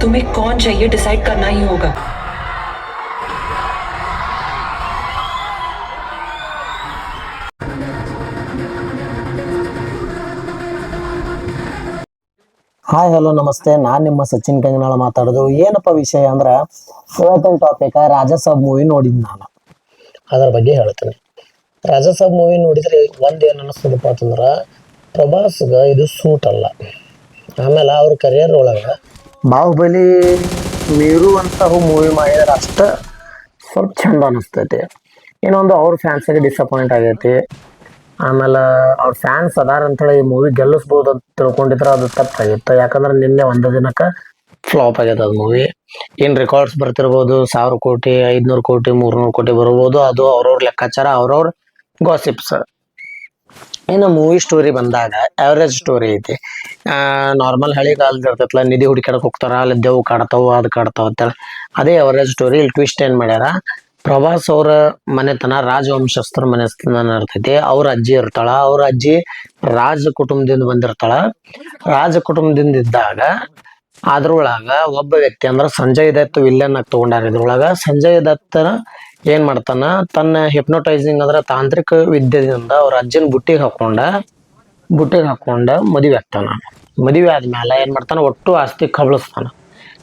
तुम्हें कौन चाहिए डिसाइड करना ही होगा ಹಾಯ್ ಹಲೋ ನಮಸ್ತೆ ನಾನು ನಿಮ್ಮ ಸಚಿನ್ ಕಂಗನಾಳ ಮಾತಾಡೋದು ಏನಪ್ಪ ವಿಷಯ ಅಂದ್ರೆ ಇವತ್ತಿನ ಟಾಪಿಕ್ ರಾಜಸಾಬ್ ಮೂವಿ ನೋಡಿದ್ ನಾನು ಅದ್ರ ಬಗ್ಗೆ ಹೇಳ್ತೀನಿ ರಾಜಸಾಬ್ ಮೂವಿ ನೋಡಿದ್ರೆ ಒಂದು ಏನು ಅನ್ನಿಸ್ತದಪ್ಪ ಅಂತಂದ್ರೆ ಪ್ರಭಾಸ್ಗ ಇದು ಸೂಟ್ ಅಲ್ಲ ಆಮೇಲೆ ಅವ್ರ ಕರಿಯರ್ ಒಳಗೆ ಬಾಹುಬಲಿ ಮೀರುವಂತಹ ಮೂವಿ ಮಾಡಿದ್ರೆ ಅಷ್ಟ ಸ್ವಲ್ಪ ಚಂದ ಅನಿಸ್ತೈತಿ. ಇನ್ನೊಂದು ಅವ್ರ ಫ್ಯಾನ್ಸಿಗೆ ಡಿಸಪಾಯಿಂಟ್ ಆಗೈತಿ. ಆಮೇಲೆ ಅವ್ರ ಫ್ಯಾನ್ಸ್ ಅದಾರ ಅಂತೇಳಿ ಈ ಮೂವಿ ಗೆಲ್ಲಿಸ್ಬೋದು ಅಂತ ತಿಳ್ಕೊಂಡಿದ್ರೆ ಅದು ತಪ್ಪಾಗಿತ್ತು ಯಾಕಂದ್ರೆ ನಿನ್ನೆ ಒಂದು ದಿನಕ್ಕೆ ಫ್ಲಾಪ್ ಆಗ್ಯದ ಅದು ಮೂವಿ ಏನು ರೆಕಾರ್ಡ್ಸ್ ಬರ್ತಿರ್ಬೋದು, ಸಾವಿರ ಕೋಟಿ, ಐದ್ನೂರು ಕೋಟಿ, ಮೂರ್ನೂರು ಕೋಟಿ ಬರ್ಬೋದು. ಅದು ಅವ್ರವ್ರ ಲೆಕ್ಕಾಚಾರ, ಅವ್ರವ್ರ ಗಾಸಿಪ್ಸ್ ಇನ್ನು ಮೂವಿ ಸ್ಟೋರಿ ಬಂದಾಗ ಆವ್ರೇಜ್ ಸ್ಟೋರಿ ಐತಿ. ನಾರ್ಮಲ್ ಹಳಿ ಕಾಲದ ಇರ್ತೈತಲ್ಲ, ನಿಧಿ ಹುಡುಕಾಡಕ್ ಹೋಗ್ತಾರ, ಅಲ್ಲಿ ದೇವ್ ಕಾಡ್ತಾವ, ಅದು ಕಾಡ್ತಾವ ಅಂತೇಳಿ ಅದೇ ಅವರೇಜ್ ಸ್ಟೋರಿ ಇಲ್ಲಿ ಟ್ವಿಸ್ಟ್ ಏನ್ ಮಾಡ್ಯಾರ, ಪ್ರಭಾಸ್ ಅವರ ಮನೆತನ ರಾಜವಂಶಸ್ಥರ ಮನೆತನ ಇರ್ತೈತಿ. ಅವ್ರ ಅಜ್ಜಿ ಇರ್ತಾಳ, ಅವ್ರ ಅಜ್ಜಿ ರಾಜ ಕುಟುಂಬದಿಂದ ಬಂದಿರ್ತಾಳ. ರಾಜ ಕುಟುಂಬದಿಂದ ಇದ್ದಾಗ ಅದ್ರೊಳಗ ಒಬ್ಬ ವ್ಯಕ್ತಿ ಅಂದ್ರ ಸಂಜಯ್ ದತ್ ವಿಲ್ಲನ್ ಆಗಿ ತಗೊಂಡಾರ ಇದ್ರೊಳಗ. ಸಂಜಯ್ ದತ್ತನ ಏನ್ ಮಾಡ್ತಾನ, ತನ್ನ ಹಿಪ್ನೋಟೈಸಿಂಗ್ ಅಂದ್ರೆ ತಾಂತ್ರಿಕ ವಿದ್ಯೆದಿಂದ ಅವ್ರ ಅಜ್ಜನ ಬುಟ್ಟಿಗೆ ಹಾಕೊಂಡ ಬುಟ್ಟಿಗೆ ಹಾಕೊಂಡ ಮದುವೆ ಆಗ್ತಾನ. ಮದುವೆ ಆದ್ಮೇಲೆ ಏನ್ ಮಾಡ್ತಾನ, ಒಟ್ಟು ಆಸ್ತಿ ಕಬಳಿಸ್ತಾನ.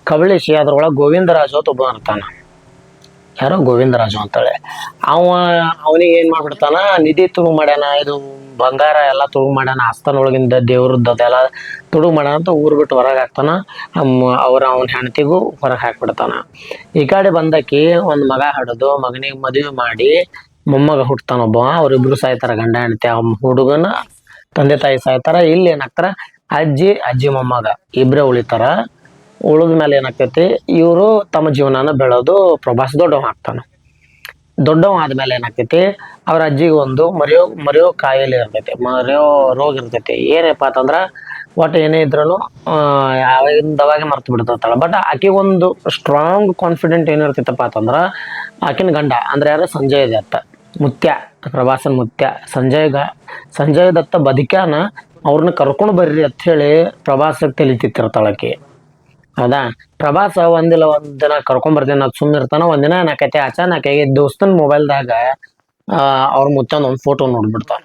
ಕಬಳಿಸಿ ಅದ್ರೊಳಗೆ ಗೋವಿಂದರಾಜು ಒಬ್ಬ ಇರ್ತಾನ. ಯಾರೋ ಗೋವಿಂದರಾಜು ಅಂತೇಳಿ. ಅವ ಅವನಿಗೆ ಏನ್ ಮಾಡ್ಬಿಡ್ತಾನ, ನಿಧಿ ತುಳು ಮಾಡ್ಯಾನ, ಇದು ಬಂಗಾರ ಎಲ್ಲ ತುಳು ಮಾಡ್ಯಾನ, ಆಸ್ಥಾನೊಳಗಿಂದ ದೇವ್ರದ್ದು ಅದೆಲ್ಲ ತುಳು ಮಾಡ್ಯಾನ ಅಂತ ಊರ್ ಬಿಟ್ಟು ಹೊರಗೆ ಹಾಕ್ತಾನ. ಅವ್ರ ಅವನ ಹೆಂಡತಿಗೂ ಹೊರಗೆ ಹಾಕ್ಬಿಡ್ತಾನ. ಈ ಕಡೆ ಬಂದಕಿ ಒಂದು ಮಗ ಹಡದು ಮಗನಿಗೆ ಮದುವೆ ಮಾಡಿ ಮೊಮ್ಮಗ ಹುಟ್ತಾನ ಒಬ್ಬ ಅವ್ರಿಬ್ರು ಸಾಯ್ತಾರ, ಗಂಡ ಹೆಂಡತಿ ಆ ಹುಡುಗನ ತಂದೆ ತಾಯಿ ಸಾಯ್ತಾರ. ಇಲ್ಲಿ ಏನಾಗ್ತಾರ ಅಜ್ಜಿ ಅಜ್ಜಿ ಮೊಮ್ಮಗ. ಇಬ್ರೇ ಉಳಿತಾರ. ಉಳಿದ ಮೇಲೆ ಏನಾಗ್ತೈತಿ, ಇವರು ತಮ್ಮ ಜೀವನನ ಬೆಳೆದು ಪ್ರಭಾಸ್ ದೊಡ್ಡವ ಆಗ್ತಾನೆ. ದೊಡ್ಡವ ಆದ್ಮೇಲೆ ಏನಾಗ್ತೈತಿ, ಅವ್ರ ಅಜ್ಜಿಗೆ ಒಂದು ಮರೆಯೋ ಮರೆಯೋ ಕಾಯಿಲೆ ಇರ್ತೈತಿ, ಮರೆಯೋ ರೋಗ ಇರ್ತೈತಿ. ಏನಪ್ಪ ಅಂತಂದ್ರೆ, ಒಟ್ಟು ಏನೇ ಇದ್ರೂ ಯಾವಾಗಿಂದ ಅವಾಗೆ ಮರ್ತು ಬಿಡ್ತಾಳ ಬಟ್ ಆಕೆ ಒಂದು ಸ್ಟ್ರಾಂಗ್ ಕಾನ್ಫಿಡೆಂಟ್ ಏನಿರ್ತೈತಪ್ಪ ಅಂತಂದ್ರೆ, ಆಕಿನ ಗಂಡ, ಅಂದ್ರೆ ಯಾರು ಸಂಜಯ್ ದತ್ತ, ಮುತ್ಯ ಪ್ರಭಾಸನ್ ಮುತ್ಯ, ಸಂಜಯ್ ಗ, ಸಂಜಯ್ ದತ್ತ ಬದುಕ್ಯಾನ ಅವ್ರನ್ನ ಕರ್ಕೊಂಡು ಬರ್ರಿ ಅಂತ ಹೇಳಿ ತಿಳಿತಿರ್ತಾಳ ಆಕಿ. ಹೌದಾ? ಪ್ರಭಾಸ ಒಂದಿಲ್ಲ, ಒಂದ್ ದಿನ ಕರ್ಕೊಂಡ್ ಬರ್ತೀನಿ. ಅದು ಸುಮ್ಮನೆ ಇರ್ತಾನ. ಒಂದಿನ ಏನಾಕೈತಿ ಅಚಾನಕ್ ಆಗಿ ದೋಸ್ತನ್ ಮೊಬೈಲ್ದಾಗ ಅವ್ರ ಮುತ್ತಂದ ಒಂದ್ ಫೋಟೋ ನೋಡ್ಬಿಡ್ತಾನ.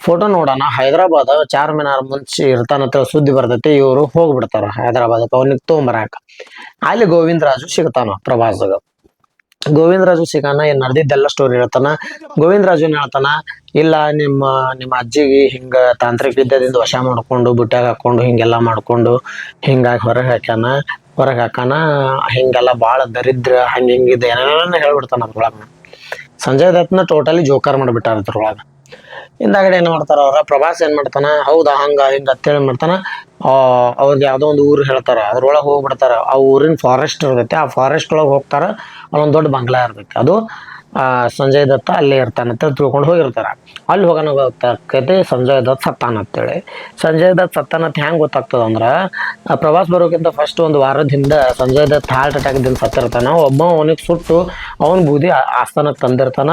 ಫೋಟೋ ನೋಡೋಣ. ಹೈದರಾಬಾದ್ ಚಾರ್ ಮಿನಾರ್ ಮುಂಚೆ ಇರ್ತಾನಂತ ಸುದ್ದಿ ಬರ್ತೈತಿ. ಇವರು ಹೋಗ್ಬಿಡ್ತಾರ ಹೈದರಾಬಾದ್. ಅವ್ನಿಗೆ ತೊಗೊಂಬರಾಕ. ಅಲ್ಲಿ ಗೋವಿಂದರಾಜು ಸಿಗ್ತಾನ ಪ್ರಭಾಸ್ಗ. ಗೋವಿಂದರಾಜು ಸಿಗಾನ ಏನ್ ನಡೆದಿದ್ದೆಲ್ಲ ಸ್ಟೋರಿ ಹೇಳ್ತಾನ. ಗೋವಿಂದರಾಜು ಏನ್ ಹೇಳ್ತಾನ, ಇಲ್ಲ ನಿಮ್ಮ ನಿಮ್ಮ ಅಜ್ಜಿಗೆ ಹಿಂಗ ತಾಂತ್ರಿಕ ವಿದ್ಯೆದಿಂದ ವಶ ಮಾಡ್ಕೊಂಡು ಬುಟ್ಟಾಗ ಹಾಕೊಂಡು, ಹಿಂಗೆಲ್ಲ ಮಾಡ್ಕೊಂಡು, ಹಿಂಗಾಗಿ ಹೊರಗೆ ಹಾಕ್ಯಾನ, ಹೊರಗೆ ಹಾಕಾನ ಹಿಂಗೆಲ್ಲ ಭಾಳ ದರಿದ್ರ, ಹಂಗೆ ಹಿಂಗಿದೆ ಏನೇನ ಹೇಳ್ಬಿಡ್ತಾನ ಅದ್ರೊಳಗ. ಸಂಜಯ್ ದತ್ನ ಟೋಟಲಿ ಜೋಕರ್ ಮಾಡಿಬಿಟ್ಟಾರ ಅದ್ರೊಳಗ. ಹಿಂದಾಗಡೆ ಏನ್ ಮಾಡ್ತಾರ ಅವ್ರ, ಪ್ರಭಾಸ್ ಏನ್ ಮಾಡ್ತಾನ, ಹೌದಾ, ಹಂಗ, ಹಿಂಗ ಅಂತೇಳಿ ಮಾಡ್ತಾನ. ಅವ್ರಿಗೆ ಯಾವ್ದೋ ಒಂದು ಊರು ಹೇಳ್ತಾರ, ಅದ್ರೊಳಗೆ ಹೋಗ್ಬಿಡ್ತಾರ. ಆ ಊರಿನ ಫಾರೆಸ್ಟ್ ಇರ್ತೈತಿ, ಆ ಫಾರೆಸ್ಟ್ ಒಳಗೆ ಹೋಗ್ತಾರ. ಅಲ್ಲೊಂದ್ ದೊಡ್ಡ ಬಂಗ್ಲಾ ಇರ್ತೈತಿ ಅದು ಸಂಜಯ್ ದತ್ತ ಅಲ್ಲೇ ಇರ್ತಾನಂತ ತಿಳ್ಕೊಂಡು ಹೋಗಿರ್ತಾರ. ಅಲ್ಲಿ ಹೋಗೋಣ ಗೊತ್ತಾಕೈತಿ ಸಂಜಯ್ ದತ್ ಸತ್ತಾನ ಅಂತೇಳಿ. ಸಂಜಯ್ ದತ್ ಸತ್ತಾನಂತ ಹೆಂಗೆ ಗೊತ್ತಾಗ್ತದೆ ಅಂದ್ರೆ ಪ್ರವಾಸ ಬರೋಕ್ಕಿಂತ ಫಸ್ಟ್ ಒಂದು ವಾರದಿಂದ ಸಂಜಯ್ ದತ್ ಹಾರ್ಟ್ ಅಟ್ಯಾಕ್ ದಿನ ಸತ್ತಿರ್ತಾನ. ಒಬ್ಬ ಅವನಿಗೆ ಸುಟ್ಟು ಅವನ ಬೂದಿ ಆಸ್ಥಾನಕ್ಕೆ ತಂದಿರ್ತಾನ.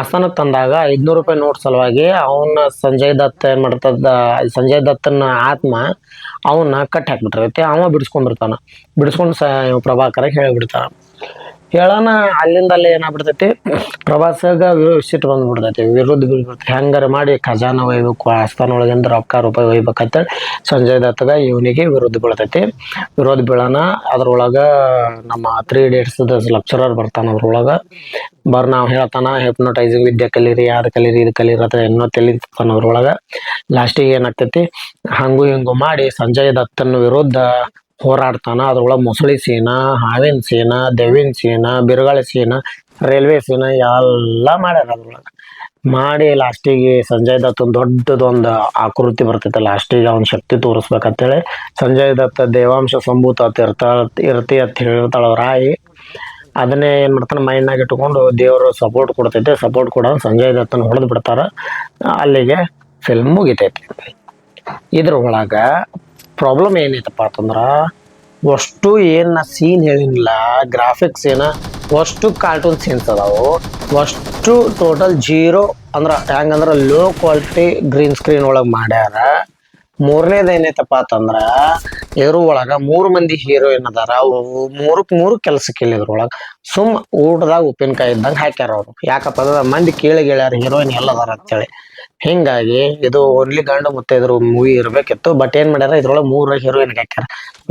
ಆಸ್ಥಾನಕ್ಕೆ ತಂದಾಗ ಐದ್ನೂರು ರೂಪಾಯಿ ನೋಟ್ ಸಲುವಾಗಿ ಅವನ ಸಂಜಯ್ ದತ್ ಏನು ಮಾಡ್ತದ, ಸಂಜಯ್ ದತ್ತನ ಆತ್ಮ ಅವನ್ನ ಕಟ್ ಹಾಕ್ಬಿಟ್ಟಿರ್ತೈತಿ. ಅವ ಬಿಡಿಸ್ಕೊಂಡಿರ್ತಾನ. ಬಿಡಿಸ್ಕೊಂಡು ಸ, ಪ್ರಭಾಕರ ಹೇಳಿಬಿಡ್ತಾನ. ಹೇಳೋಣ ಅಲ್ಲಿಂದ ಅಲ್ಲಿ ಏನಾಗ್ಬಿಡ್ತೈತಿ? ಪ್ರವಾಸಗ ಸಿಟ್ಟು ಬಂದ್ಬಿಡ್ತೈತಿ. ವಿರುದ್ಧ ಬೀಳ್ಬಿಡ್ತೈತಿ ಹೆಂಗಾರ ಮಾಡಿ ಖಜಾನ ಒಯ್ಬೇಕು ಆಸ್ಥಾನ ಒಳಗಿಂದ ರೊಕ್ಕ ರೂಪಾಯಿ ಒಯ್ಬೇಕಂತೇಳಿ ಸಂಜಯ್ ದತ್ತಗ ಇವನಿಗೆ ವಿರುದ್ಧ ಬೀಳ್ತೈತಿ ವಿರೋಧ ಬೀಳೋಣ ಅದ್ರೊಳಗೆ ನಮ್ಮ ತ್ರೀ ಡೇಟ್ಸ್ ಲೆಕ್ಚರರ್ ಬರ್ತಾನೆ ಅದ್ರೊಳಗ. ಬರ್ ನಾವು ಹೇಳ್ತಾನ ಹೆಪ್ನೋಟೈಸಿಂಗ್ ವಿದ್ಯೆ ಕಲೀರಿ ಯಾರು ಕಲೀರಿ, ಇದು ಕಲೀರಿ ಅಂತ ಏನೋ ತಿಳಿತಾನ ಅದ್ರೊಳಗ ಲಾಸ್ಟಿಗೆ ಏನಾಗ್ತೈತಿ? ಹಂಗು ಹಿಂಗು ಮಾಡಿ ಸಂಜಯ್ ದತ್ತನ ವಿರುದ್ಧ ಹೋರಾಡ್ತಾನ, ಅದ್ರೊಳಗೆ ಮೊಸಳಿ ಸೇನಾ, ಹಾವಿನ ಸೇನಾ ದೆವಿನ ಸೇನಾ, ಬಿರುಗಾಳಿ ಸೇನಾ, ರೈಲ್ವೆ ಸೇನಾ ಎಲ್ಲ ಮಾಡ್ಯಾರ ಅದ್ರೊಳಗೆ. ಮಾಡಿ ಲಾಸ್ಟಿಗೆ ಸಂಜಯ್ ದತ್ ಒಂದು ದೊಡ್ಡದೊಂದು ಆಕೃತಿ ಬರ್ತೈತೆ, ಲಾಸ್ಟಿಗೆ ಅವ್ನ ಶಕ್ತಿ ತೋರಿಸ್ಬೇಕಂತೇಳಿ ಸಂಜಯ್ ದತ್ತ ದೇವಾಂಶ ಸಂಭೂತ ಅಂತ ಇರ್ತಾಳ, ಇರ್ತಿ ಅಂತ ಹೇಳ್ತಾಳ ರಾಯಿ ಅದನ್ನೇ ಏನು ಮಾಡ್ತಾನೆ ಮೈಂಡ್ನಾಗ ಇಟ್ಕೊಂಡು ದೇವರು ಸಪೋರ್ಟ್ ಕೊಡ್ತೈತೆ ಸಪೋರ್ಟ್ ಕೊಡ ಸಂಜಯ್ ದತ್ತನ ಹೊಡೆದು ಬಿಡ್ತಾರ. ಅಲ್ಲಿಗೆ ಫಿಲ್ಮ್ ಮುಗಿತೈತಿ. ಇದ್ರ ಒಳಗ ಪ್ರಾಬ್ಲಮ್ ಏನೈತಪ್ಪ ಅಂತಂದ್ರ, ಅಷ್ಟು ಏನ್ ನಾ ಸೀನ್ ಹೇಳಿಲ್ಲ ಗ್ರಾಫಿಕ್ಸ್ ಏನ, ಅಷ್ಟು ಕಾರ್ಟೂನ್ ಸೀನ್ಸ್ ಅದಾವು, ಅಷ್ಟು ಟೋಟಲ್ ಜೀರೋ ಅಂದ್ರ ಹೆಂಗಂದ್ರ ಲೋ ಕ್ವಾಲಿಟಿ ಗ್ರೀನ್ ಸ್ಕ್ರೀನ್ ಒಳಗೆ ಮಾಡ್ಯಾರ. ಮೂರನೇದು ಏನೈತಪ್ಪ ಅಂತಂದ್ರ, ಇದ್ರ ಒಳಗ ಮೂರು ಮಂದಿ ಹೀರೋಯಿನ್ ಅದಾರ ಮೂರಕ್ಕೆ ಮೂರಕ್ ಮೂರು ಕೆಲ್ಸಕ್ಕೆ ಇಲ್ಲ ಇದ್ರೊಳಗ ಸುಮ್ ಊಟದಾಗ ಉಪ್ಪಿನಕಾಯಿ ಇದ್ದಂಗ್ ಹಾಕ್ಯಾರ ಅವ್ರು. ಯಾಕಪ್ಪ ಅಂದ್ರೆ ಮಂದಿ ಕೇಳಿ ಗೆಳೆಯಾರ ಹೀರೋಯಿನ್ ಎಲ್ಲದಾರ ಅಂತೇಳಿ. ಹಿಂಗಾಗಿ ಇದು ಓನ್ಲಿ ಗಂಡು ಮುತ್ತೈದರು ಮೂವಿ ಇರಬೇಕಿತ್ತು. ಬಟ್ ಏನ್ ಮಾಡ್ಯಾರ, ಇದ್ರೊಳಗೆ ಮೂರು ಹೀರೋಯಿನ್ ಹಾಕ್ಯಾರ.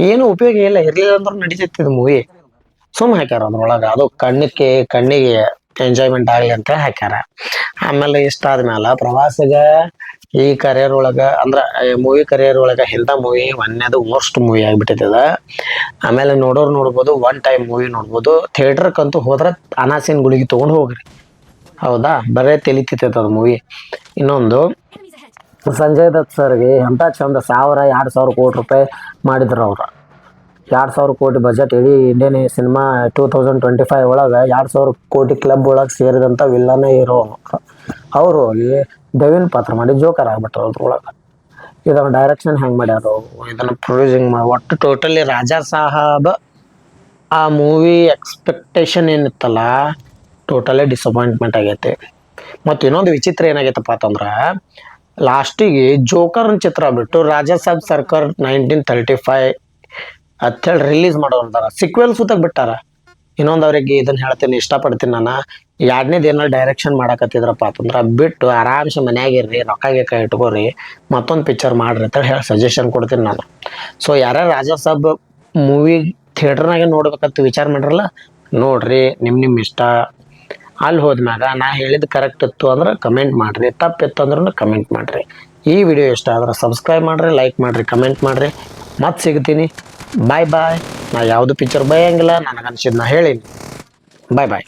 ಏನು ಉಪಯೋಗ ಇಲ್ಲ, ಇರ್ಲಿಲ್ಲ ಅಂದ್ರೂ ನಡೀತೈತಿ ಇದು ಮೂವಿ ಸುಮ್ ಹಾಕ್ಯಾರ ಅದ್ರೊಳಗ. ಅದು ಕಣ್ಣಿಗೆ ಕಣ್ಣಿಗೆ ಎಂಜಾಯ್ಮೆಂಟ್ ಆಗ್ಲಿ ಅಂತ ಹಾಕ್ಯಾರ. ಆಮೇಲೆ ಇಷ್ಟ ಆದ್ಮೇಲೆ ಪ್ರವಾಸಿಗ ಈ ಕರಿಯರ್ ಒಳಗ, ಅಂದ್ರ ಮೂವಿ ಕರಿಯರ್ ಒಳಗ ಇಂಥ ಮೂವಿ ಒಂದೇದು ವರ್ಸ್ಟ್ ಮೂವಿ ಆಗ್ಬಿಟ್ಟೈತೆ ಅದ. ಆಮೇಲೆ ನೋಡೋರು ನೋಡ್ಬೋದು ಒನ್ ಟೈಮ್ ಮೂವಿ ನೋಡ್ಬೋದು. ಥಿಯೇಟರ್ಕಂತೂ ಹೋದ್ರ ಅನಾಸಿನ ಗುಳಿಗೆ ತೊಗೊಂಡು ಹೋಗ್ರಿ. ಹೌದಾ? ಬರೇ ತೆಲಿತೈತೆ ಅದು ಮೂವಿ ಇನ್ನೊಂದು, ಸಂಜಯ್ ದತ್ ಸರ್ಗೆ ಎಂಥ ಚಂದ ಸಾವಿರ ಎರಡು ಸಾವಿರ ಕೋಟಿ ರೂಪಾಯಿ ಮಾಡಿದ್ರು ಅವ್ರು. ಎರಡು ಸಾವಿರ ಕೋಟಿ ಬಜೆಟ್ ಇಡೀ Indian cinema two thousand twenty five ಒಳಗೆ ಎರಡು ಸಾವಿರ ಕೋಟಿ ಕ್ಲಬ್ ಒಳಗೆ ಸೇರಿದಂಥ ವಿಲ್ಲನೇ ಇರೋ ಅವರು. ದೇವಿನ ಪಾತ್ರ ಮಾಡಿ ಜೋಕರ್ ಆಗ್ಬಿಟ್ರು ಅದ್ರೊಳಗೆ ಇದನ್ನು ಡೈರೆಕ್ಷನ್ ಹೆಂಗೆ ಮಾಡ್ಯಾರು? ಇದನ್ನ ಪ್ರೊಡ್ಯೂಸಿಂಗ್ ಮಾಡಿ ಒಟ್ಟು ಟೋಟಲಿ ರಾಜಾ ಸಾಹಬ್ ಆ ಮೂವಿ ಎಕ್ಸ್ಪೆಕ್ಟೇಷನ್ ಏನಿತ್ತಲ್ಲ ಟೋಟಲಿ ಡಿಸಪಾಯಿಂಟ್ಮೆಂಟ್ ಆಗೈತೆ. ಮತ್ತು ಇನ್ನೊಂದು ವಿಚಿತ್ರ ಏನಾಗೈತಪ್ಪ ಅಂತಂದ್ರೆ ಲಾಸ್ಟಿಗೆ ಜೋಕರ್ನ ಚಿತ್ರ ಬಿಟ್ಟು Raja Saheb Sarkar nineteen thirty five ಅಂತೇಳಿ ರಿಲೀಸ್ ಮಾಡೋದಾರ ಸಿಕ್ವೆಲ್ ಸುತ್ತಾಗ ಬಿಟ್ಟಾರ. ಇನ್ನೊಂದು ಅವ್ರಿಗೆ ಇದನ್ನು ಹೇಳ್ತೀನಿ, ಇಷ್ಟಪಡ್ತೀನಿ ನಾನು. ಎರಡನೇದು ಏನೋ ಡೈರೆಕ್ಷನ್ ಮಾಡಕತ್ತಿದ್ರಪ್ಪ ಅಂತಂದ್ರೆ, ಬಿಟ್ಟು ಆರಾಮ್ಸೆ ಮನ್ಯಾಗ ಇರ್ರಿ, ರೊಕ್ಕ ಗಿಕ್ಕ ಇಟ್ಕೋರಿ, ಮತ್ತೊಂದು ಪಿಕ್ಚರ್ ಮಾಡ್ರಿ ಅಂತ ಹೇಳಿ ಸಜೆಷನ್ ಕೊಡ್ತೀನಿ ನಾನು. ಸೊ ಯಾರ್ಯಾರು ರಾಜಾ ಸಾಬ್ ಮೂವಿ ಥಿಯೇಟರ್ನಾಗೆ ನೋಡ್ಬೇಕಂತ ವಿಚಾರ ಮಾಡ್ರಲ್ಲ, ನೋಡ್ರಿ ನಿಮ್ಮ ನಿಮ್ಮ ಇಷ್ಟ. ಅಲ್ಲಿ ಹೋದ್ಮ್ಯಾಗ ನಾ ಹೇಳಿದ್ದು ಕರೆಕ್ಟ್ ಇತ್ತು ಅಂದ್ರೆ ಕಮೆಂಟ್ ಮಾಡ್ರಿ, ತಪ್ಪಿತ್ತು ಅಂದ್ರೂ ಕಮೆಂಟ್ ಮಾಡ್ರಿ. ಈ ವಿಡಿಯೋ ಇಷ್ಟ ಆದ್ರೆ ಸಬ್ಸ್ಕ್ರೈಬ್ ಮಾಡ್ರಿ ಲೈಕ್ ಮಾಡ್ರಿ ಕಮೆಂಟ್ ಮಾಡ್ರಿ. ಮತ್ತೆ ಸಿಗ್ತೀನಿ. ಬಾಯ್ ಬಾಯ್ ನಾ ಯಾವುದು ಪಿಕ್ಚರ್ ಬೈಯಂಗಿಲ್ಲ ನನಗನ್ಸಿದ್ ನಾ ಹೇಳೀನಿ. ಬಾಯ್ ಬಾಯ್